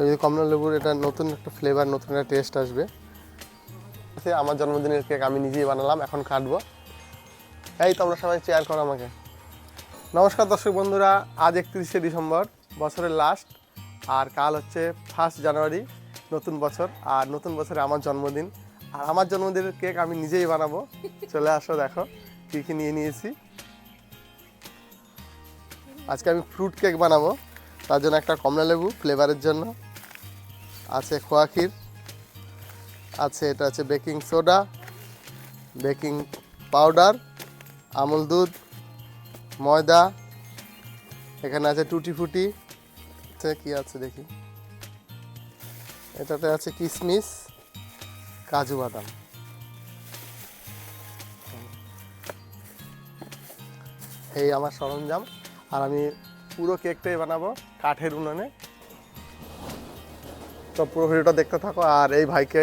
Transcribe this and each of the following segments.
এই কমলা লেবুর এটা নতুন একটা ফ্লেভার নতুন একটা টেস্ট আসবে। আমার জন্মদিনের কেক আমি নিজেই বানালাম, এখন কাটবো। এই তোমরা সবাই চেয়ার করো আমাকে। নমস্কার দর্শক বন্ধুরা, আজ একত্রিশে ডিসেম্বর, বছরের লাস্ট আর কাল হচ্ছে ফার্স্ট জানুয়ারি, নতুন বছর, আর নতুন বছরে আমার জন্মদিন। আর আমার জন্মদিনের কেক আমি নিজেই বানাবো। চলে আসো, দেখো, কী কী নিয়ে নিয়েছি। আজকে আমি ফ্রুট কেক বানাবো। তার জন্য একটা কমলা লেবু ফ্লেভারের জন্য। আছে খোয়া ক্ষীর, আছে এটা আছে baking soda baking powder Amul দুধ, ময়দা, এখানে আছে টুটি ফুটি কি আছে দেখি। এটাতে আছে কিশমিশ কাজু বাদাম। এই আমার সরঞ্জাম। আর আমি পুরো কেকটাই বানাবো, কাঠের উনুনে। তো পুরো ভিডিওটা দেখতে থাকো, আর এই ভাইকে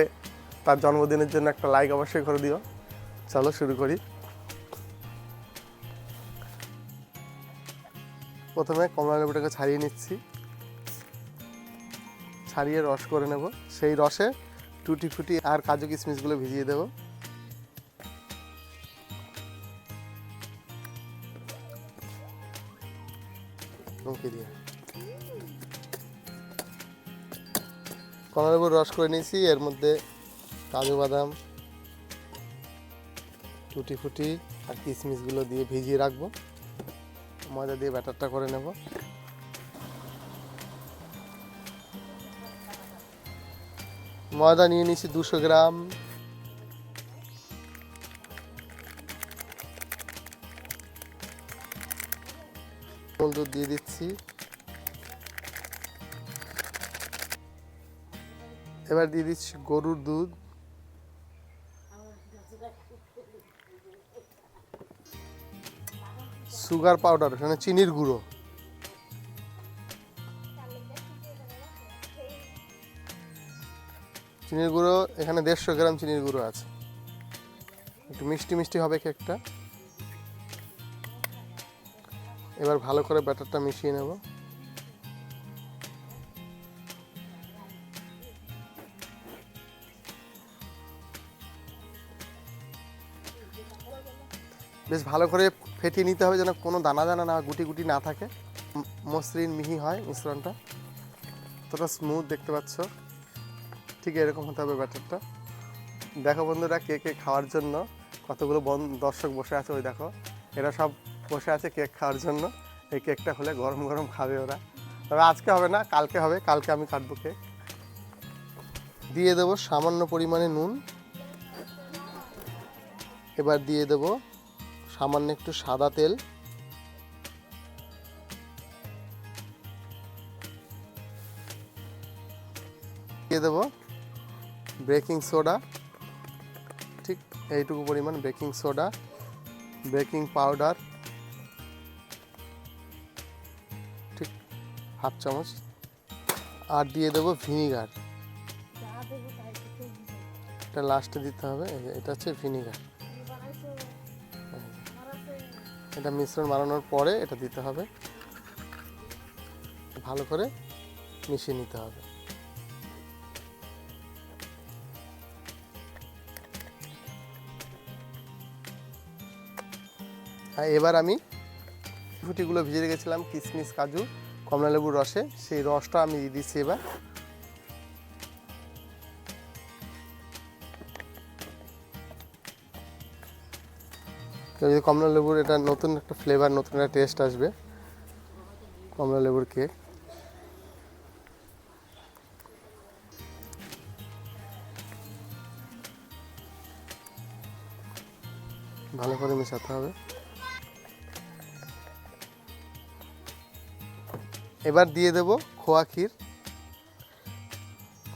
তার জন্মদিনের জন্য একটা লাইক অবশ্যই করে দিও। চলো শুরু করি। প্রথমে কমলা লেবুটাকে ছাড়িয়ে নিচ্ছি। ছাড়িয়ে রস করে নেব। সেই রসে টুটি ফুটি আর কাজু কিশমিশগুলো ভিজিয়ে দেবো। লঙ্কি দিয়ে। কমলা লেবুর রস করে নিয়েছি, এর মধ্যে কাজু বাদাম, টুটি ফুটি আর কিশমিশগুলো দিয়ে ভিজিয়ে রাখব। ময়দা দিয়ে ব্যাটারটা করে নেব। ময়দা নিয়ে নিয়েছি দুশো গ্রাম। আমুল দুধ দিয়ে দিচ্ছি। এবার দিয়ে দিচ্ছি গরুর দুধ। সুগার পাউডার এখানে চিনির গুঁড়ো। চিনির গুঁড়ো, এখানে দেড়শো গ্রাম চিনির গুঁড়ো আছে। একটু মিষ্টি মিষ্টি হবে কেকটা। এবার ভালো করে ব্যাটারটা মিশিয়ে নেব। বেশ ভালো করে ফেটিয়ে নিতে হবে যেন কোনো দানা দানা না, গুটি গুটি না থাকে। মসৃণ, মিহি হয় মিশ্রণটা। অতটা স্মুথ দেখতে পাচ্ছ। ঠিক এরকম হতে হবে ব্যাটারটা। দেখো বন্ধুরা কে কে খাওয়ার জন্য কতগুলো দর্শক বসে আছে ওই দেখো। এরা সব বসে আছে কেক খাওয়ার জন্য। এই কেকটা হলে গরম গরম খাবে ওরা। তবে আজকে হবে না, কালকে হবে, কালকে আমি কাটবো কেক। দিয়ে দেবো সামান্য পরিমাণে নুন। এবার দিয়ে দেবো সামান্য একটু সাদা তেল। দিয়ে দেবো বেকিং সোডা। ঠিক এইটুকু পরিমাণ baking soda, baking powder. Half চামচ। আর দিয়ে দেবো ভিনিগার। এটা লাস্টে দিতে হবে। এটা হচ্ছে ভিনিগার। এটা মিশ্রণ বানানোর পরে এটা দিতে হবে। ভালো করে মিশিয়ে নিতে হবে। এবার আমি ফুটিগুলো ভিজে রেখেছিলাম কিশমিশ কাজু। কমলা লেবুর রসে, সেই রসটা আমি দিয়ে দিচ্ছি এবার। তো এই যে কমলা লেবুর এটা নতুন একটা ফ্লেভার নতুন একটা টেস্ট আসবে কমলা লেবুর কেক ভালো করে মেশাতে হবে। এবার দিয়ে দেব খোয়া ক্ষীর।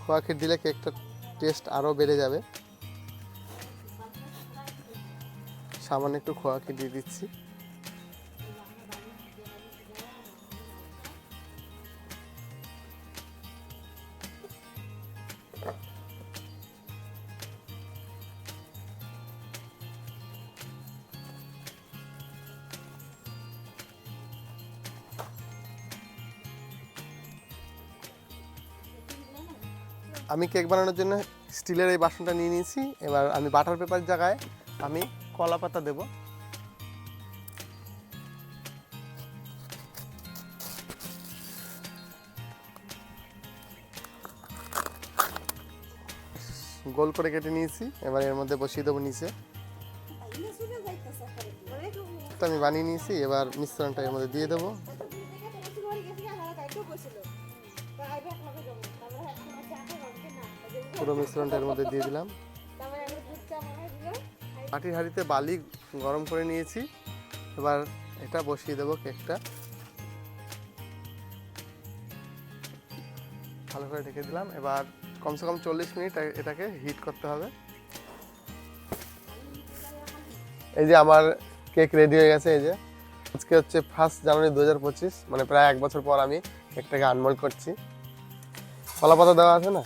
খোয়া ক্ষীর দিলে কেকটার টেস্ট আরও বেড়ে যাবে। সামান্য একটু খোয়া ক্ষীর দিয়ে দিচ্ছি। আমি কেক বানানোর জন্য স্টিলের এই বাসনটা নিয়ে নিয়েছি। এবার আমি বাটার পেপার জায়গায় আমি কলা পাতা দেবো। গোল করে কেটে নিয়েছি। এবার এর মধ্যে বসিয়ে দেবো নিচে। তো আমি বানিয়ে নিয়েছি। এবার মিশ্রণটা এর মধ্যে দিয়ে দেবো। পুরো মিশ্রণটা এর মধ্যে দিয়ে দিলাম। মাটির হাঁড়িতে বালি গরম করে নিয়েছি। এবার এটা বসিয়ে দেবো কেকটা। ভালো করে ঢেকে দিলাম। এবার কমসে কম চল্লিশ মিনিট এটাকে হিট করতে হবে। এই যে আমার কেক রেডি হয়ে গেছে, এই যে। আজকে হচ্ছে ফার্স্ট জানুয়ারি দু হাজার পঁচিশ মানে প্রায় এক বছর পর আমি কেকটাকে আনমোল্ড করছি। কলা পাতা দেওয়া আছে না?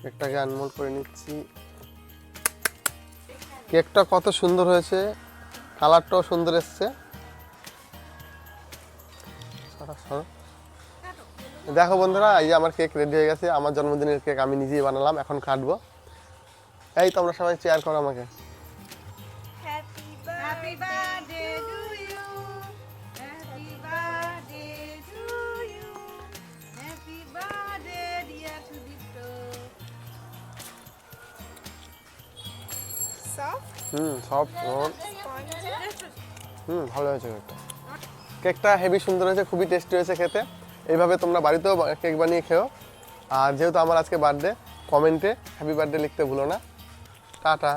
কেকটাকে আনমোল করে নিচ্ছি। কেকটা কত সুন্দর হয়েছে, কালারটাও সুন্দর এসছে। দেখো বন্ধুরা, এই যে আমার কেক রেডি হয়ে গেছে। আমার জন্মদিনের কেক আমি নিজেই বানালাম, এখন কাটবো। এই তোমরা সবাই চেয়ার করো আমাকে। হুম, সব? হুম, ভালো হয়েছে কেকটা কেকটা হেভি সুন্দর হয়েছে, খুবই টেস্টি হয়েছে খেতে। এইভাবে তোমরা বাড়িতেও কেক বানিয়ে খেও। আর যেহেতু আমার আজকে বার্থডে কমেন্টে হ্যাপি বার্থডে লিখতে ভুলো না। টাটা।